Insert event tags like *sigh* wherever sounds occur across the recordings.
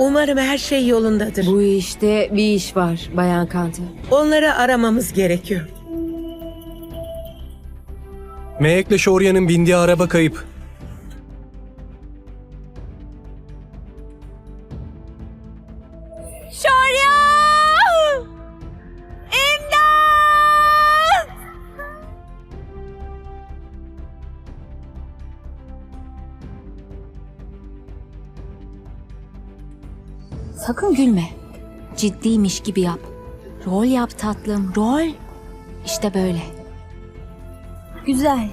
Umarım her şey yolundadır. Bu işte bir iş var Bayan Kanta. Onları aramamız gerekiyor. Mehek'le Şorya'nın bindiği araba kayıp. Ciddiymiş gibi yap. Rol yap tatlım, rol. İşte böyle. Güzel.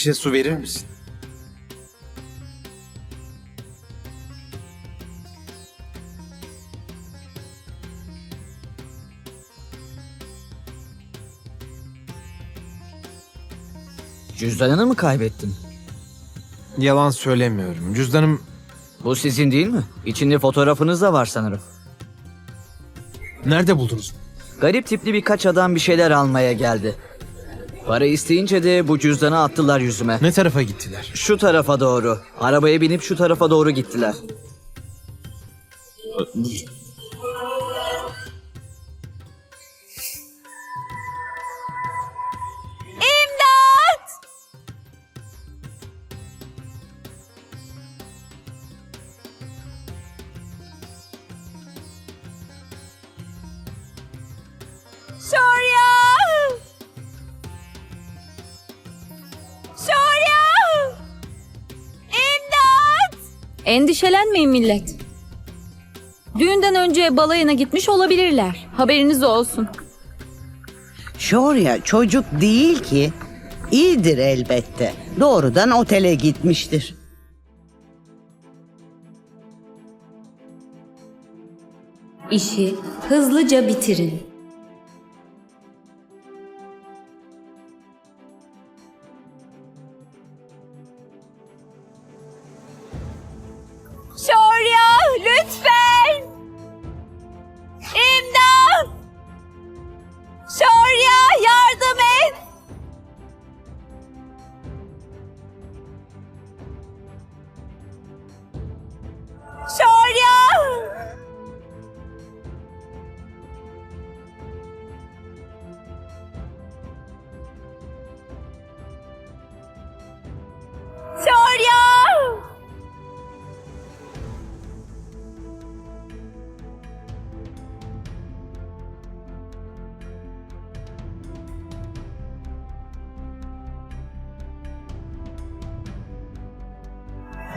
Şişe su verir misin? Cüzdanını mı kaybettin? Yalan söylemiyorum. Cüzdanım Bu sizin değil mi? İçinde fotoğrafınız da var sanırım. nerede buldunuz? Garip tipli birkaç adam bir şeyler almaya geldi. Para isteyince de bu cüzdanı attılar yüzüme. Ne tarafa gittiler? Şu tarafa doğru. Arabaya binip şu tarafa doğru gittiler. Endişelenmeyin millet. Düğünden önce balayına gitmiş olabilirler. Haberiniz olsun. Şorya çocuk değil ki. İyidir elbette. Doğrudan otele gitmiştir. İşi hızlıca bitirin.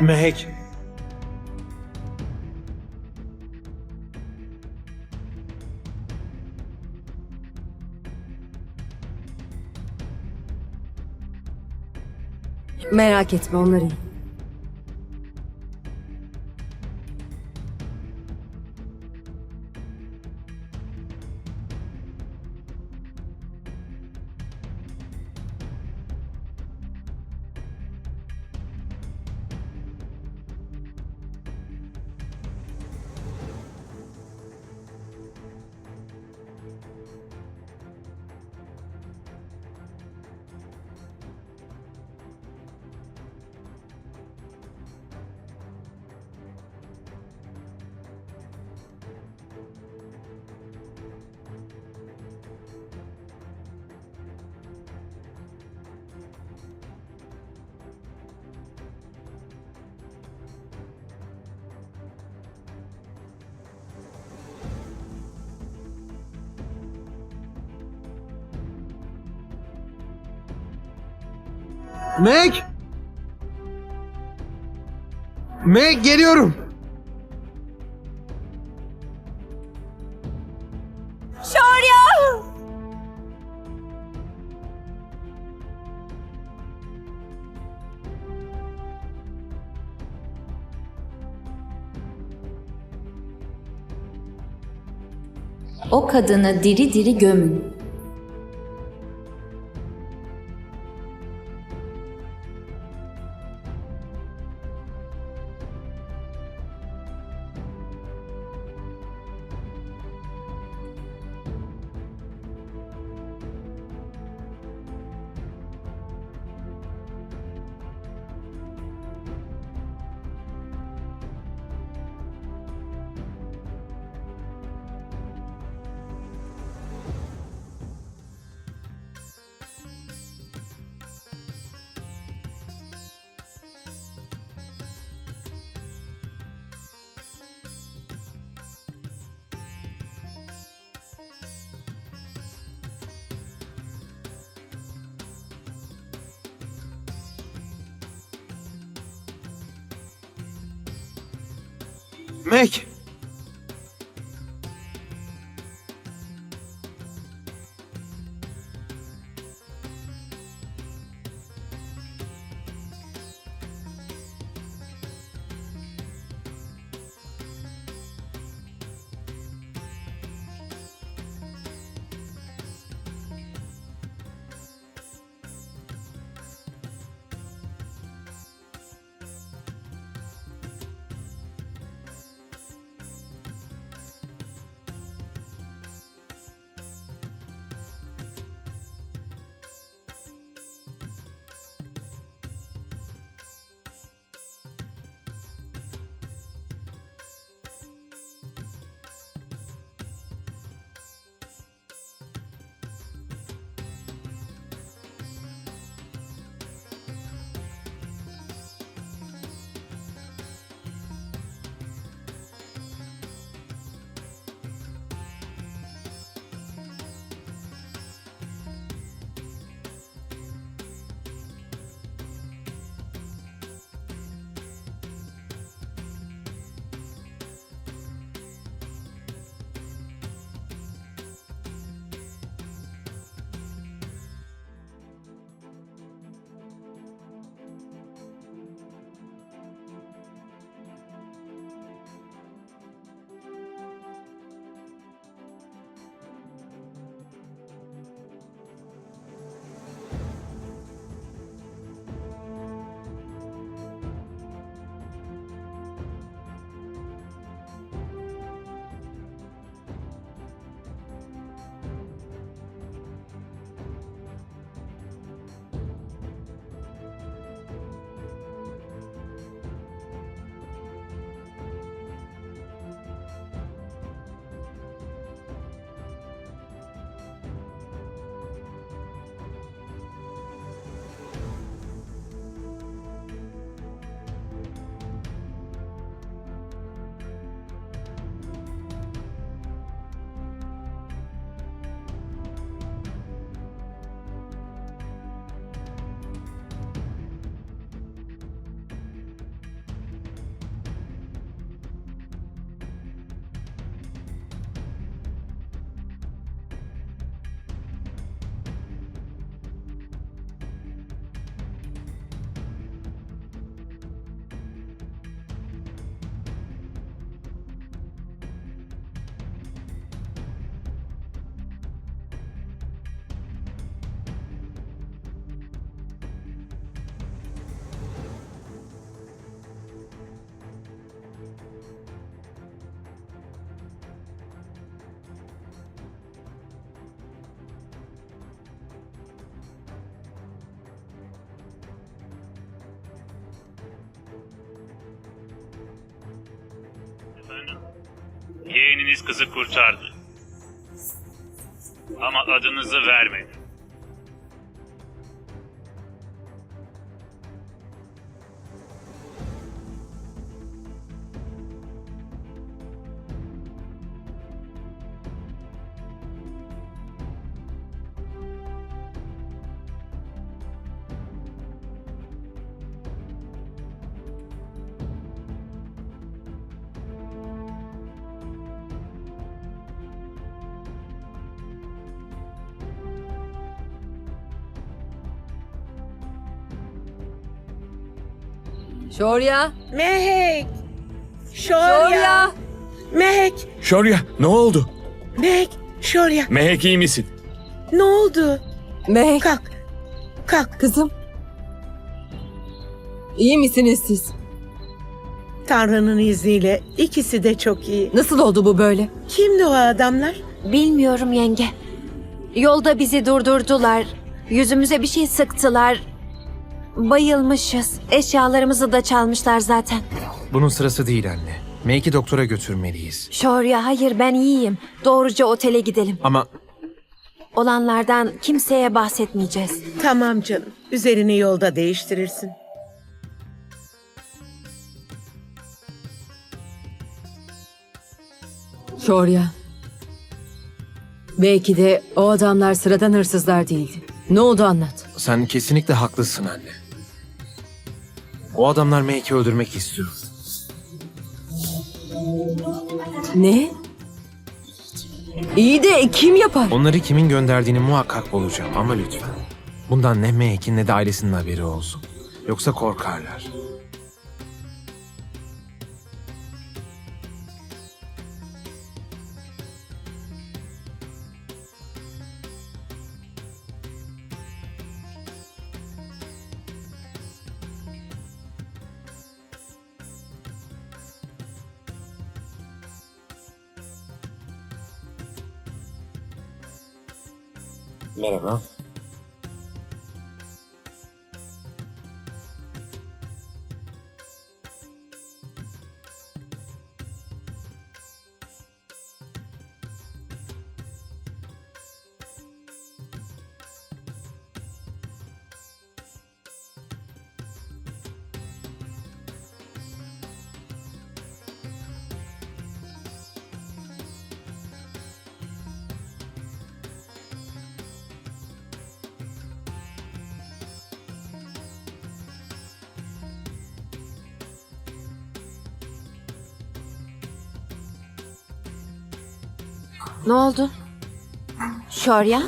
Mehek. Merak etme onları. Meg! Meg geliyorum. Şorya! O kadını diri diri gömün. Meg! Yeğeniniz kızı kurtardı. Ama adınızı vermedi. Şorya. Mehek! Şorya! Şorya. Mehek! Şorya ne oldu? Mehek! Şorya! Mehek iyi misin? Ne oldu? Mehek. Kalk. Kalk. Kızım. İyi misiniz siz? Tanrı'nın izniyle ikisi de çok iyi. Nasıl oldu bu böyle? Kimdi o adamlar? Bilmiyorum yenge. Yolda bizi durdurdular. Yüzümüze bir şey sıktılar. Bayılmışız. Eşyalarımızı da çalmışlar zaten. Bunun sırası değil anne. Make'i doktora götürmeliyiz. Şorya hayır ben iyiyim. Doğruca otele gidelim. Ama Olanlardan kimseye bahsetmeyeceğiz. Tamam canım. Üzerini yolda değiştirirsin. Şorya. Belki de o adamlar sıradan hırsızlar değildi. Ne oldu anlat. sen kesinlikle haklısın anne. O adamlar Make'i öldürmek istiyor. Ne? İyi de kim yapar? Onları kimin gönderdiğini muhakkak bulacağım ama lütfen. Bundan ne Make'in ne de ailesinin haberi olsun. Yoksa korkarlar. Merhaba. Ne oldu? Şorya?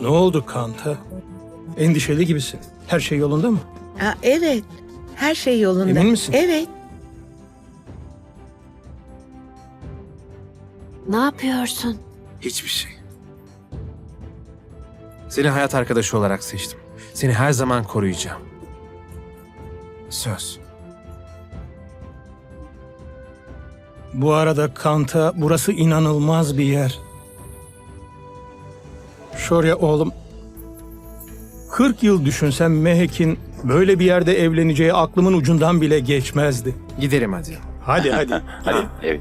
Ne oldu Kanta? Endişeli gibisin. Her şey yolunda mı? Ha, evet. Her şey yolunda. Emin misin? Evet. Ne yapıyorsun? Hiçbir şey. Seni hayat arkadaşı olarak seçtim. Seni her zaman koruyacağım. Söz. Bu arada Kanta burası inanılmaz bir yer. Şorya oğlum. 40 yıl düşünsem Mehek'in böyle bir yerde evleneceği aklımın ucundan bile geçmezdi. Gidelim hadi. Hadi hadi. hadi. *laughs* Evet.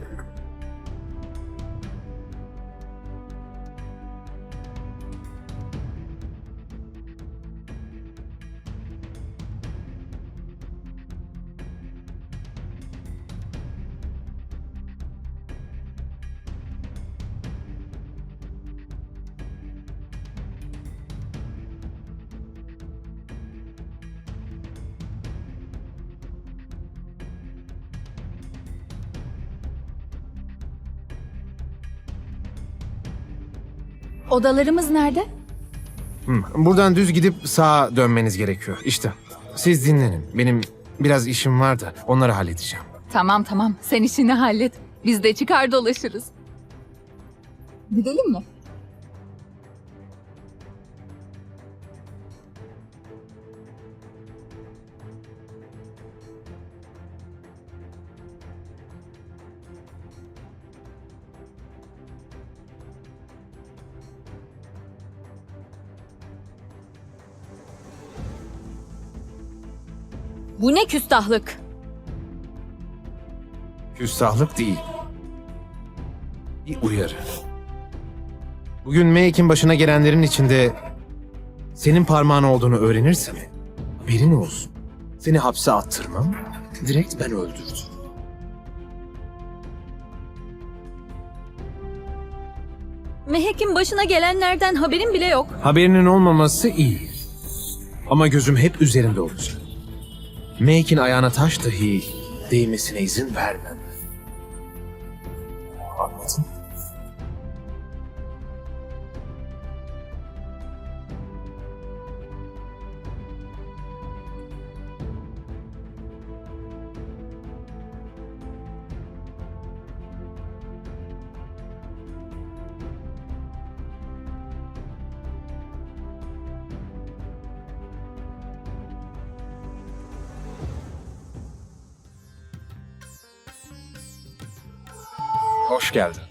Odalarımız nerede? Hı, Buradan düz gidip sağa dönmeniz gerekiyor. İşte. Siz dinlenin. Benim biraz işim var da onları halledeceğim. Tamam tamam sen işini hallet. Biz de çıkar dolaşırız. Gidelim mi? Bu ne küstahlık? Küstahlık değil. Bir uyarı. Bugün Make'in başına gelenlerin içinde senin parmağın olduğunu öğrenirsem haberin olsun. Seni hapse attırmam, direkt ben öldürdüm. Mehek! Mehek'in başına gelenlerden haberin bile yok. Haberinin olmaması iyi. Ama gözüm hep üzerinde olacak. Make'in ayağına taş dahi değmesine izin vermem. Geldin.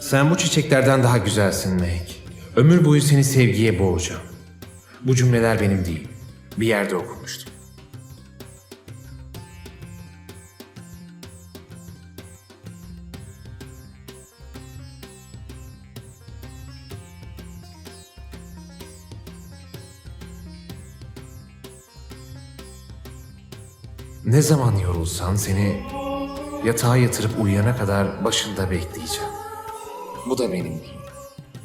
Sen bu çiçeklerden daha güzelsin Meg. Ömür boyu seni sevgiye boğacağım. Bu cümleler benim değil. Bir yerde okumuştum. Zaman yorulsan seni yatağa yatırıp uyuyana kadar başında bekleyeceğim. Bu da benim değil.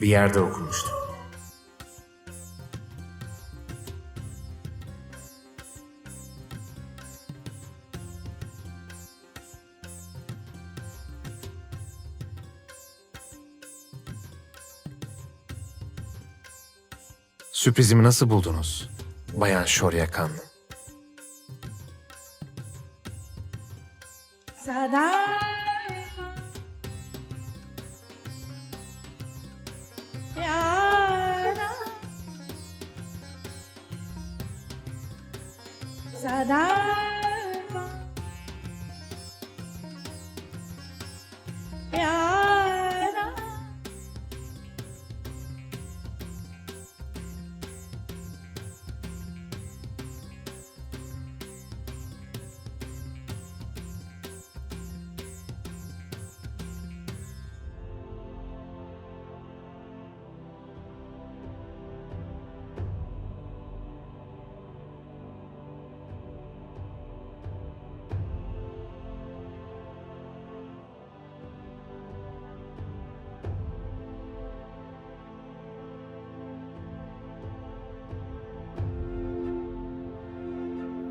Bir yerde okumuştum. Sürprizimi nasıl buldunuz? Bayan Şoryakan.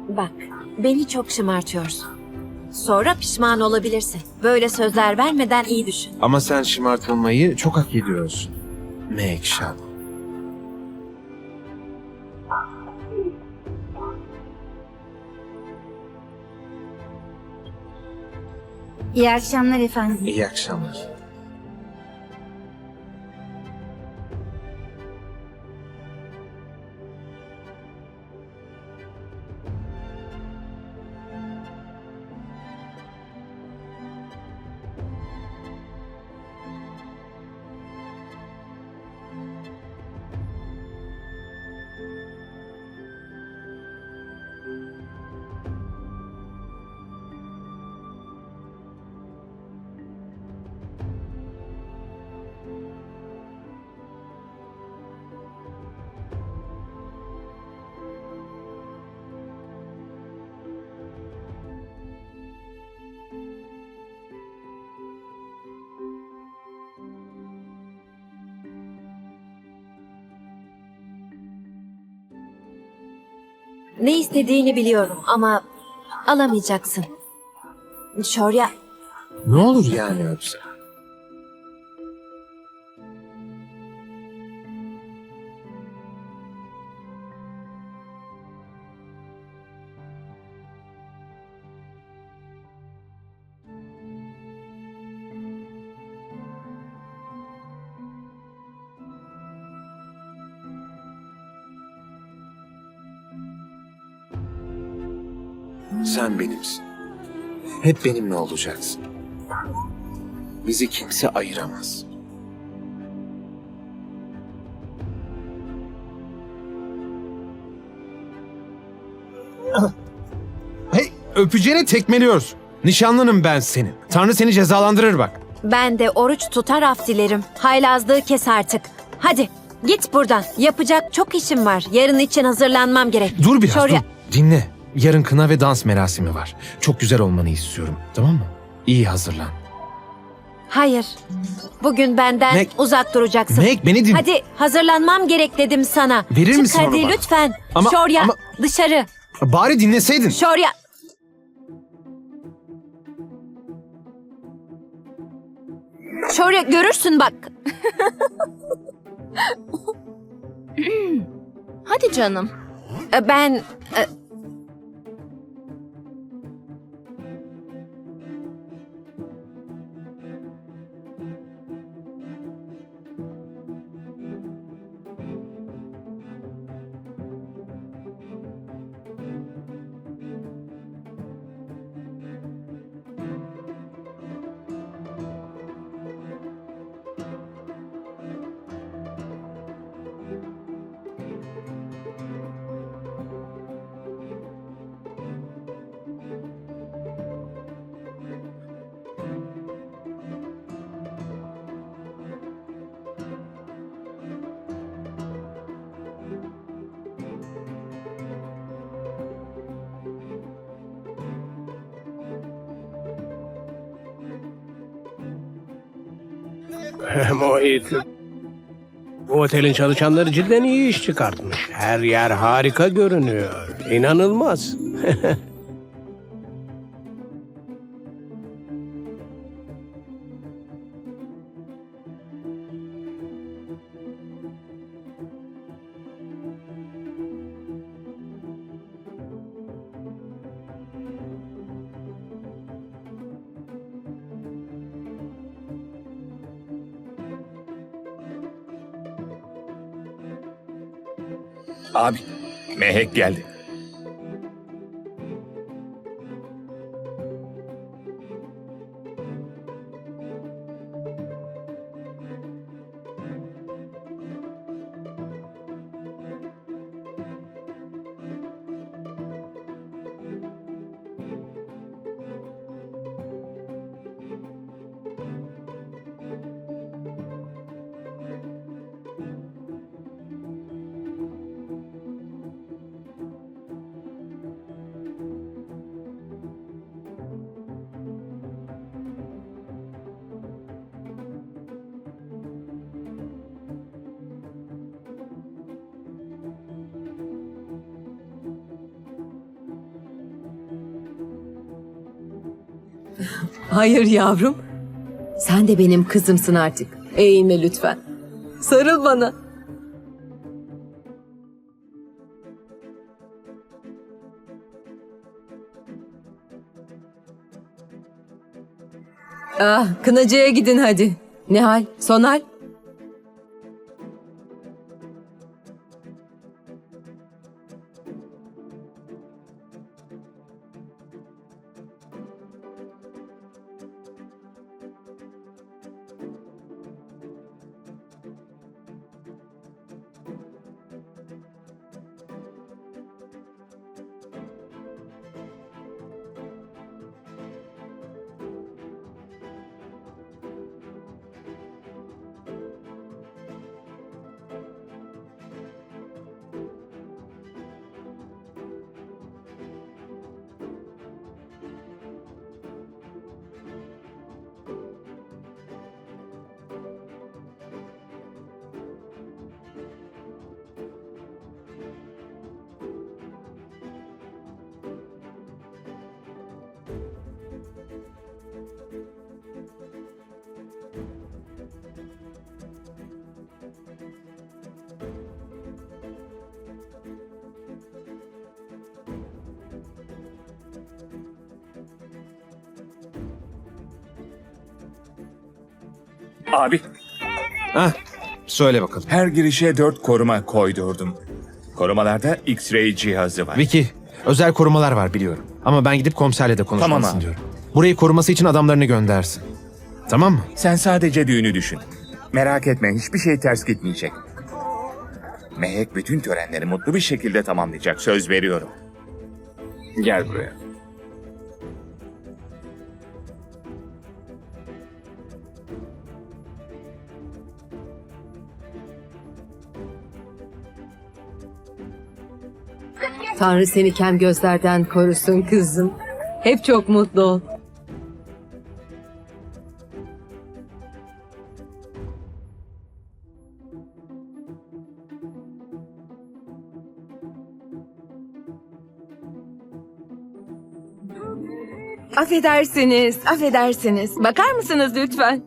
Bak, beni çok şımartıyorsun. Sonra pişman olabilirsin. Böyle sözler vermeden iyi düşün. Ama sen şımartılmayı çok hak ediyorsun. Meg Shan. İyi akşamlar efendim. İyi akşamlar. Ne istediğini biliyorum ama alamayacaksın. Şorya, Ne olur yani öpse? Sen benimsin. Hep benimle olacaksın. Bizi kimse ayıramaz. *coughs* Hey, öpeceğine tekmeliyorsun. Nişanlınım ben senin. Tanrı seni cezalandırır bak. ben de oruç tutar af dilerim. Haylazlığı kes artık. Hadi. Git buradan. Yapacak çok işim var. Yarın için hazırlanmam gerek. Dur biraz Şorya- dur. Dinle. Yarın kına ve dans merasimi var. Çok güzel olmanı istiyorum. Tamam mı? İyi hazırlan. Hayır. Bugün benden Meg- uzak duracaksın. Meg beni dinle. Hadi hazırlanmam gerek dedim sana. Verir Çık misin onu hadi bana? lütfen. Ama- Şorya ama- dışarı. Bari dinleseydin. Şorya. Şorya görürsün bak. *laughs* Hadi canım. E, Ben e, Mohit. Bu otelin çalışanları cidden iyi iş çıkartmış. Her yer harika görünüyor. İnanılmaz. *laughs* Mehek Hayır yavrum. Sen de benim kızımsın artık. Eğilme lütfen. Sarıl bana. Ah, kınacıya gidin hadi. Nihal, Sonal. Abi, Hah, söyle bakalım. her girişe dört koruma koydurdum. Korumalarda X-ray cihazı var. Vicky, özel korumalar var biliyorum. Ama ben gidip komiserle de konuşmalısın Tamam abi. diyorum. Burayı koruması için adamlarını göndersin. Tamam mı? Sen sadece düğünü düşün. Merak etme, hiçbir şey ters gitmeyecek. Mehek bütün törenleri mutlu bir şekilde tamamlayacak, söz veriyorum. Gel buraya. Tanrı seni kem gözlerden korusun kızım. Hep çok mutlu ol. Affedersiniz, affedersiniz. Bakar mısınız lütfen?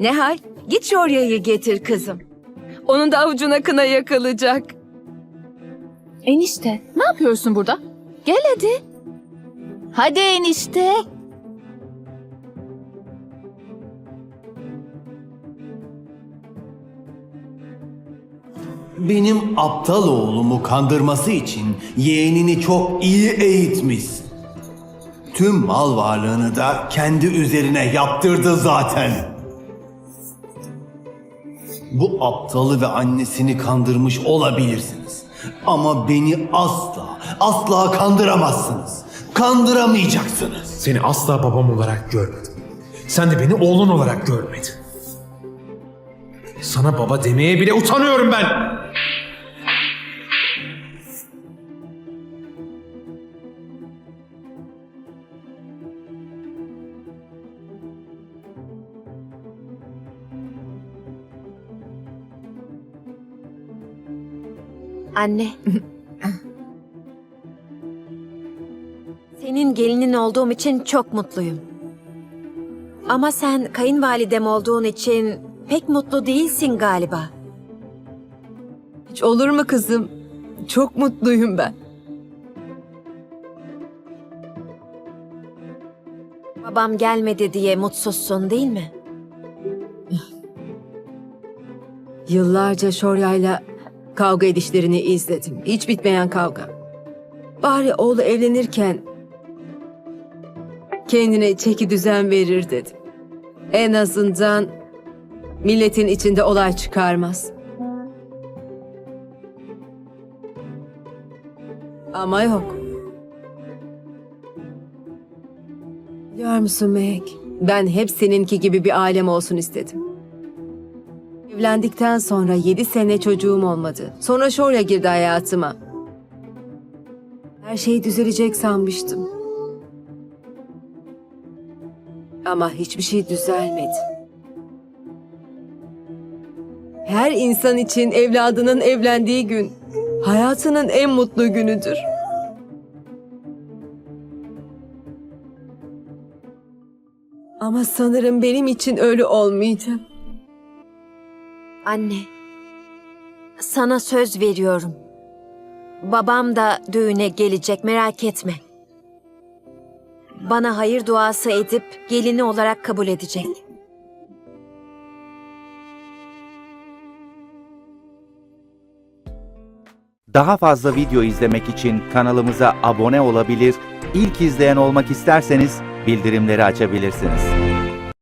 Nehal, git Şorya'yı getir kızım. Onun da avucuna kına yakılacak. Enişte ne yapıyorsun burada? Gel hadi. Hadi enişte. Benim aptal oğlumu kandırması için yeğenini çok iyi eğitmişsin. Tüm mal varlığını da kendi üzerine yaptırdı zaten. Bu aptalı ve annesini kandırmış olabilirsiniz. Ama beni asla, asla kandıramazsınız. Kandıramayacaksınız. Seni asla babam olarak görmedim. Sen de beni oğlun olarak görmedin. Sana baba demeye bile utanıyorum ben. Anne. Senin gelinin olduğum için çok mutluyum. Ama sen kayınvalidem olduğun için pek mutlu değilsin galiba. Hiç olur mu kızım? Çok mutluyum ben. Babam gelmedi diye mutsuzsun değil mi? Yıllarca Şorya'yla kavga edişlerini izledim. Hiç bitmeyen kavga. Bari oğlu evlenirken kendine çeki düzen verir dedim. En azından milletin içinde olay çıkarmaz. Ama yok. Biliyor musun Meg? Ben hep seninki gibi bir ailem olsun istedim. Evlendikten sonra yedi sene çocuğum olmadı. Sonra Şorya girdi hayatıma. Her şey düzelecek sanmıştım. Ama hiçbir şey düzelmedi. Her insan için evladının evlendiği gün hayatının en mutlu günüdür. Ama sanırım benim için öyle olmayacak. Anne. Sana söz veriyorum. Babam da düğüne gelecek merak etme. Bana hayır duası edip gelini olarak kabul edecek. Daha fazla video izlemek için kanalımıza abone olabilir, ilk izleyen olmak isterseniz bildirimleri açabilirsiniz.